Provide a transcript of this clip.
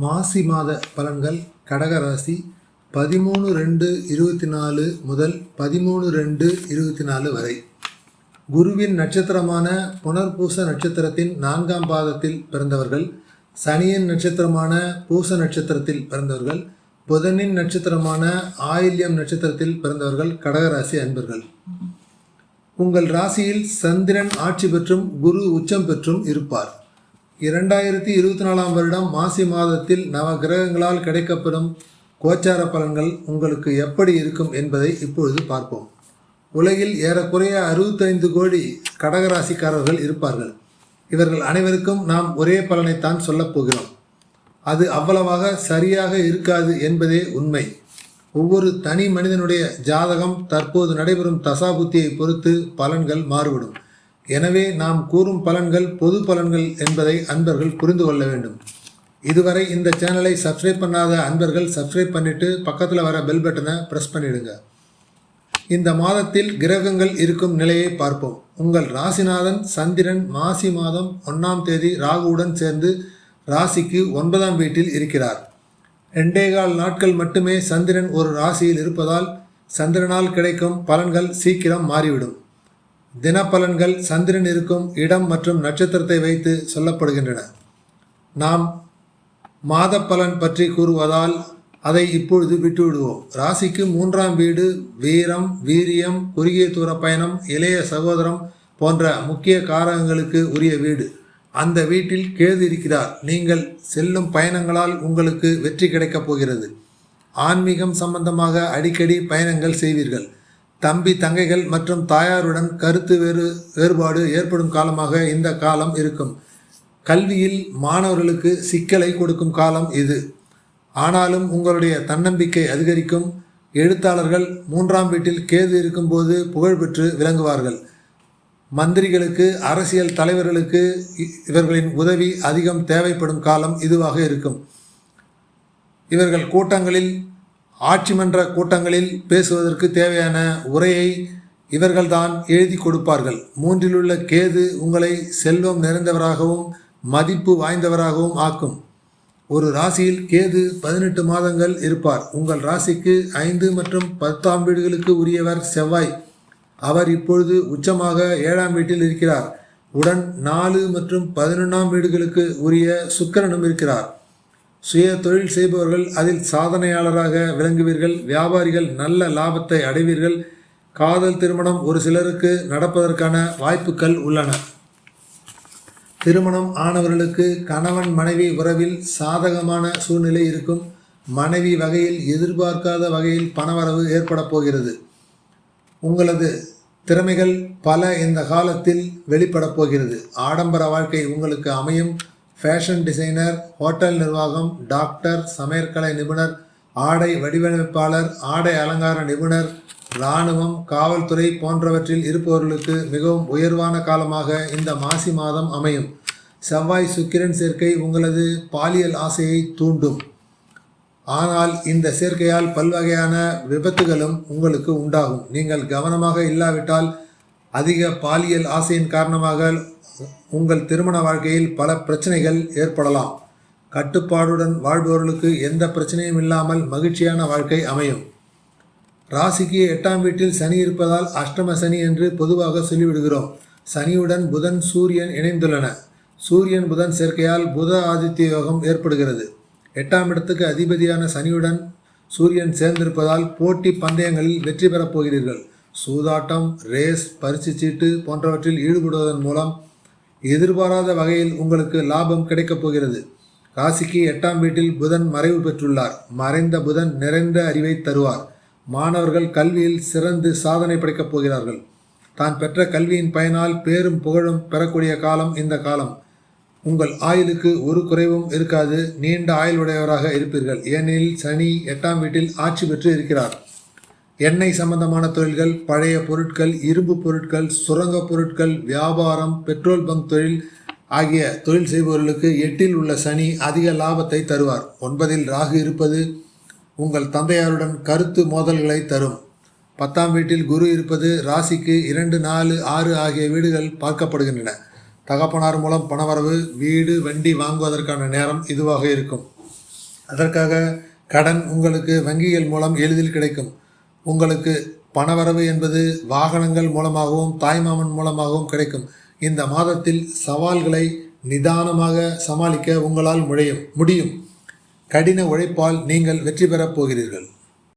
மாசி மாத பலன்கள் கடகராசி பதிமூணு ரெண்டு இருபத்தி நாலு முதல் பதிமூணு ரெண்டு இருபத்தி நாலு வரை. குருவின் நட்சத்திரமான புனர்பூச நட்சத்திரத்தின் நான்காம் பாதத்தில் பிறந்தவர்கள் சனியின் நட்சத்திரமான பூச நட்சத்திரத்தில் பிறந்தவர்கள் புதனின் நட்சத்திரமான ஆயில்யம் நட்சத்திரத்தில் பிறந்தவர்கள் கடகராசி அன்பர்கள். உங்கள் ராசியில் சந்திரன் ஆட்சி பெற்றும் குரு உச்சம் பெற்றும் இருப்பார். இரண்டாயிரத்தி இருபத்தி நாலாம் வருடம் மாசி மாதத்தில் நவ கிரகங்களால் கிடைக்கப்படும் கோச்சார பலன்கள் உங்களுக்கு எப்படி இருக்கும் என்பதை இப்பொழுது பார்ப்போம். உலகில் ஏறக்குறைய அறுபத்தைந்து கோடி கடகராசிக்காரர்கள் இருப்பார்கள். இவர்கள் அனைவருக்கும் நாம் ஒரே பலனைத்தான் சொல்லப் போகிறோம். அது அவ்வளவாக சரியாக இருக்காது என்பதே உண்மை. ஒவ்வொரு தனி மனிதனுடைய ஜாதகம் தற்போது நடைபெறும் தசாபுத்தியை பொறுத்து பலன்கள் மாறுபடும். எனவே நாம் கூறும் பலன்கள் பொது பலன்கள் என்பதை அன்பர்கள் புரிந்து கொள்ள வேண்டும். இதுவரை இந்த சேனலை சப்ஸ்கிரைப் பண்ணாத அன்பர்கள் சப்ஸ்கிரைப் பண்ணிட்டு பக்கத்தில் வர பெல் பட்டனை ப்ரெஸ் பண்ணிடுங்க. இந்த மாதத்தில் கிரகங்கள் இருக்கும் நிலையை பார்ப்போம். உங்கள் ராசிநாதன் சந்திரன் மாசி மாதம் ஒன்றாம் தேதி ராகுவுடன் சேர்ந்து ராசிக்கு ஒன்பதாம் வீட்டில் இருக்கிறார். ரெண்டே கால் நாட்கள் மட்டுமே சந்திரன் ஒரு ராசியில் இருப்பதால் சந்திரனால் கிடைக்கும் பலன்கள் சீக்கிரம் மாறிவிடும். தினப்பலன்கள் சந்திரன் இருக்கும் இடம் மற்றும் நட்சத்திரத்தை வைத்து சொல்லப்படுகின்றன. நாம் மாத பலன் பற்றி கூறுவதால் அதை இப்பொழுது விட்டுவிடுவோம். ராசிக்கு மூன்றாம் வீடு வீரம் வீரியம் குறுகிய தூர பயணம் இளைய சகோதரம் போன்ற முக்கிய காரகங்களுக்கு உரிய வீடு. அந்த வீட்டில் கேது இருக்கிறார். நீங்கள் செல்லும் பயணங்களால் உங்களுக்கு வெற்றி கிடைக்கப் போகிறது. ஆன்மீகம் சம்பந்தமாக அடிக்கடி பயணங்கள் செய்வீர்கள். தம்பி தங்கைகள் மற்றும் தாயாருடன் கருத்து வேறு வேறுபாடு ஏற்படும் காலமாக இந்த காலம் இருக்கும். கல்வியில் மாணவர்களுக்கு சிக்கலை கொடுக்கும் காலம் இது. ஆனாலும் உங்களுடைய தன்னம்பிக்கை அதிகரிக்கும். எழுத்தாளர்கள் மூன்றாம் வீட்டில் கேது இருக்கும்போது புகழ்பெற்று விளங்குவார்கள். மந்திரிகளுக்கு அரசியல் தலைவர்களுக்கு இ- இவர்களின் உதவி அதிகம் தேவைப்படும் காலம் இதுவாக இருக்கும். இவர்கள் கூட்டங்களில் ஆட்சி மன்ற கூட்டங்களில் பேசுவதற்கு தேவையான உரையை இவர்கள்தான் எழுதி கொடுப்பார்கள். மூன்றிலுள்ள கேது உங்களை செல்வம் நிறைந்தவராகவும் மதிப்பு வாய்ந்தவராகவும் ஆக்கும். ஒரு ராசியில் கேது பதினெட்டு மாதங்கள் இருப்பார். உங்கள் ராசிக்கு ஐந்து மற்றும் பத்தாம் வீடுகளுக்கு உரியவர் செவ்வாய். அவர் இப்பொழுது உச்சமாக ஏழாம் வீட்டில் இருக்கிறார். உடன் நாலு மற்றும் பதினொன்றாம் வீடுகளுக்கு உரிய சுக்கரனும் இருக்கிறார். சுய தொழில் செய்பவர்கள் அதில் சாதனையாளராக விளங்குவீர்கள். வியாபாரிகள் நல்ல லாபத்தை அடைவீர்கள். காதல் திருமணம் ஒரு சிலருக்கு நடப்பதற்கான வாய்ப்புகள் உள்ளன. திருமணம் ஆனவர்களுக்கு கணவன் மனைவி உறவில் சாதகமான சூழ்நிலை இருக்கும். மனைவி வகையில் எதிர்பார்க்காத வகையில் பணவரவு ஏற்பட போகிறது. உங்களது திறமைகள் பல இந்த காலத்தில் வெளிப்படப் போகிறது. ஆடம்பர வாழ்க்கை உங்களுக்கு அமையும். ஃபேஷன் டிசைனர் ஹோட்டல் நிர்வாகம் டாக்டர் சமையற்கலை நிபுணர் ஆடை வடிவமைப்பாளர் ஆடை அலங்கார நிபுணர் இராணுவம் காவல்துறை போன்றவற்றில் இருப்பவர்களுக்கு மிகவும் உயர்வான காலமாக இந்த மாசி மாதம் அமையும். செவ்வாய் சுக்கிரன் சேர்க்கை உங்களது பாலியல் ஆசையை தூண்டும். ஆனால் இந்த சேர்க்கையால் பல்வகையான விபத்துகளும் உங்களுக்கு உண்டாகும். நீங்கள் கவனமாக இல்லாவிட்டால் அதிக பாலியல் ஆசையின் காரணமாக உங்கள் திருமண வாழ்க்கையில் பல பிரச்சனைகள் ஏற்படலாம். கட்டுப்பாடுடன் வாழ்பவர்களுக்கு எந்த பிரச்சனையும் இல்லாமல் மகிழ்ச்சியான வாழ்க்கை அமையும். ராசிக்கு எட்டாம் வீட்டில் சனி இருப்பதால் அஷ்டம சனி என்று பொதுவாக சொல்லிவிடுகிறோம். சனியுடன் புதன் சூரியன் இணைந்துள்ளன. சூரியன் புதன் சேர்க்கையால் புத ஆதித்ய யோகம் ஏற்படுகிறது. எட்டாம் இடத்துக்கு அதிபதியான சனியுடன் சூரியன் சேர்ந்திருப்பதால் போட்டி பந்தயங்களில் வெற்றி பெறப் போகிறீர்கள். சூதாட்டம் ரேஸ் பரிசு சீட்டு போன்றவற்றில் ஈடுபடுவதன் மூலம் எதிர்பாராத வகையில் உங்களுக்கு லாபம் கிடைக்கப் போகிறது. ராசிக்கு எட்டாம் வீட்டில் புதன் மறைவு பெற்றுள்ளார். மறைந்த புதன் நிறைந்த அறிவை தருவார். மாணவர்கள் கல்வியில் சிறந்து சாதனை படைக்கப் போகிறார்கள். தான் பெற்ற கல்வியின் பயனால் பேரும் புகழும் பெறக்கூடிய காலம் இந்த காலம். உங்கள் ஆயுளுக்கு ஒரு குறைவும் இருக்காது. நீண்ட ஆயுளுடையவராக இருப்பீர்கள். ஏனெனில் சனி எட்டாம் வீட்டில் ஆட்சி பெற்று இருக்கிறார். எண்ணெய் சம்பந்தமான தொழில்கள் பழைய பொருட்கள் இரும்பு பொருட்கள் சுரங்க பொருட்கள் வியாபாரம் பெட்ரோல் பங்க் தொழில் ஆகிய தொழில் செய்பவர்களுக்கு எட்டில் உள்ள சனி அதிக லாபத்தை தருவார். ஒன்பதில் ராகு இருப்பது உங்கள் தந்தையாருடன் கருத்து மோதல்களை தரும். பத்தாம் வீட்டில் குரு இருப்பது ராசிக்கு இரண்டு நாலு ஆறு ஆகிய வீடுகள் பார்க்கப்படுகின்றன. தகப்பனார் மூலம் பணவரவு வீடு வண்டி வாங்குவதற்கான நேரம் இதுவாக இருக்கும். அதற்காக கடன் உங்களுக்கு வங்கிகள் மூலம் எளிதில் கிடைக்கும். உங்களுக்கு பணவரவு என்பது வாகனங்கள் மூலமாகவும் தாய்மாமன் மூலமாகவும் கிடைக்கும். இந்த மாதத்தில் சவால்களை நிதானமாக சமாளிக்க உங்களால் முடியும். முடியும். கடின உழைப்பால் நீங்கள் வெற்றி பெறப் போகிறீர்கள்.